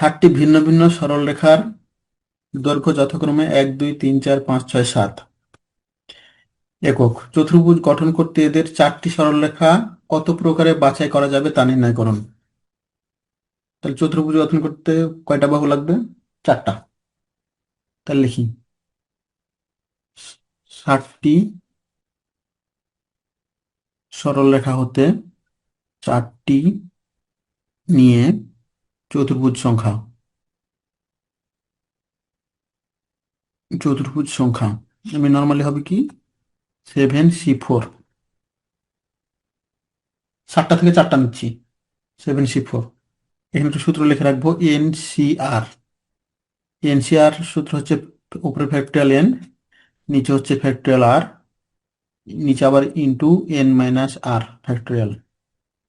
ষাটটি ভিন্ন ভিন্ন সরলরেখার দৈর্ঘ্য যথাক্রমে এক, দুই, তিন, চার, পাঁচ, ছয়, সাত। একক। চতুর্ভুজ গঠন করতে এদের চারটি সরলরেখা কত প্রকারে বাছাই করা যাবে তা নির্ণয় করুন। তাহলে চতুর্ভুজ গঠন করতে কয়টা বাহু লাগবে? চারটা। তাহলে লিখি। ষাটটি সরলরেখা হতে চারটি নিয়ে চতুর্ভুজ সংখ্যা। চতুর্ভুজ সংখ্যা। আমি নর্মালি হবে কি? সেভেন সি ফোর সাতটা থেকে চারটা নিচ্ছি। সেভেন সি ফোর এখানে একটা সূত্র লিখে রাখব N C R N C R সূত্র হচ্ছে উপরে ফ্যাক্টরিয়াল এন নিচে হচ্ছে ফ্যাক্টরিয়াল আর নিচে আবার into N minus R factorial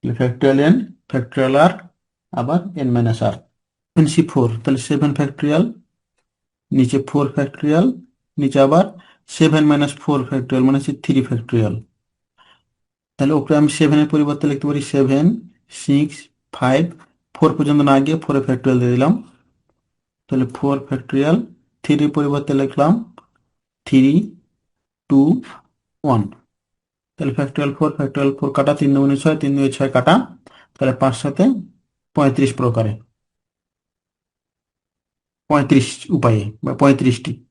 factorial N factorial R আবার N minus R C four তাহলে সেভেন ফ্যাক্টরিয়াল নিচে ফোর ফ্যাক্টরিয়াল নিচে আবার সেভেন মাইনাস ফোর ফ্যাক্টরিয়াল মানে হচ্ছে থ্রি ফ্যাক্টরিয়াল তাহলে ওপরে আমি সেভেনের পরিবর্তে লিখতে পারি সেভেন সিক্স ফাইভ ফোর পর্যন্ত না গিয়ে ফোরে ফ্যাক্টরিয়াল দিয়ে দিলাম। তাহলে ফোর ফ্যাক্টরিয়াল থ্রির পরিবর্তে লিখলাম থ্রি টু ওয়ান তাহলে ফ্যাক্টরিয়াল ফোর ফ্যাক্টরিয়াল ফোর কাটা তিন দুগুণে ছয়, তিন দুই ছয় কাটা। তাহলে পাঁচ সাথে পঁয়ত্রিশ প্রকারে। পঁয়ত্রিশ উপায়ে বা পঁয়ত্রিশটি।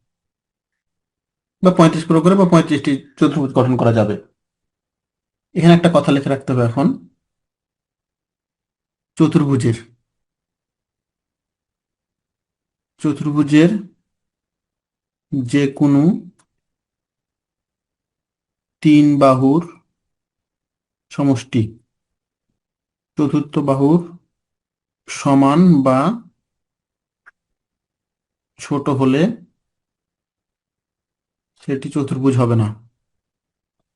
বা পঁয়ত্রিশ প্রকারে বা পঁয়ত্রিশটি চতুর্ভুজ গঠন করা যাবে। এখানে একটা কথা লিখে রাখতে হবে এখন। চতুর্ভুজের। চতুর্ভুজের যে কোনো তিন বাহুর সমষ্টি। চতুর্থ বাহুর সমান বা ছোট হলে সেটি চতুর্ভুজ হবে না।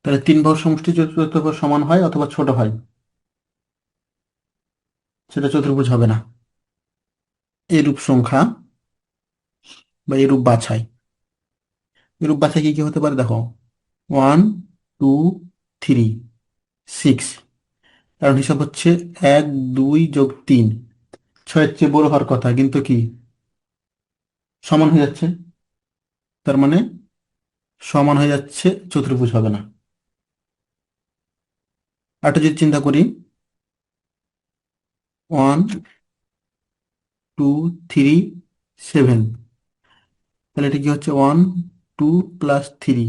তাহলে তিন বাহুর সমষ্টি বাহুর সমান হয় অথবা ছোট হয়, সেটা চতুর্ভুজ হবে না। এরূপ সংখ্যা বা এরূপ বাছাই। এরূপ বাছাই কি কি হতে পারে দেখো? One, two, three, six. কারণ হিসাব হচ্ছে এক, দুই যোগ তিন। ছয়ের চেয়ে বড় হওয়ার কথা, কিন্তু কি? সমান হয়ে যাচ্ছে। তার মানে সমান হয়ে যাচ্ছে, চতুর্ভুজ হবে না। আরেকটা যদি চিন্তা করি ওয়ান টু থ্রি সেভেন তাহলে এটা কি হচ্ছে? ওয়ান টু প্লাস থ্রি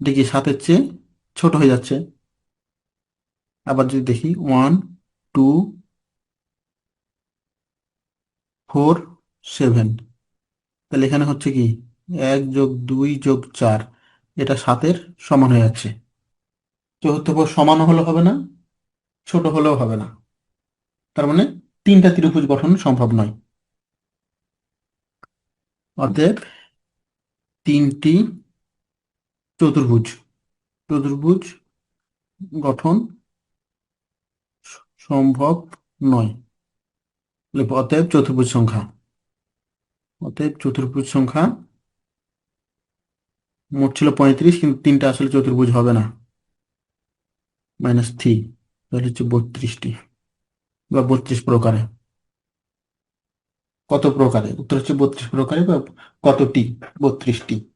এটা কি সাতের চেয়ে ছোট হয়ে যাচ্ছে? আবার যদি দেখি ওয়ান টু ফোর সেভেন। তাহলে এখানে হচ্ছে কি? এক যোগ দুই যোগ চার। এটা সাতের সমান হয়ে যাচ্ছে। চতুর্থ পদ সমান হলেও হবে না, ছোট হলেও হবে না। তার মানে তিনটা ত্রিভুজ গঠন সম্ভব নয়। অতএব তিনটি চতুর্ভুজ। চতুর্ভুজ গঠন সম্ভব নয়। অতএব চতুর্ভুজ সংখ্যা। অতএব চতুর্ভুজ সংখ্যা মোট ছিল পঁয়ত্রিশ, কিন্তু তিনটা আসলে চতুর্ভুজ হবে না। মাইনাস থ্রি, তাহলে হচ্ছে বত্রিশটি বা বত্রিশ প্রকারে। কত প্রকারে? উত্তর হচ্ছে বত্রিশ প্রকারে বা কতটি? বত্রিশটি।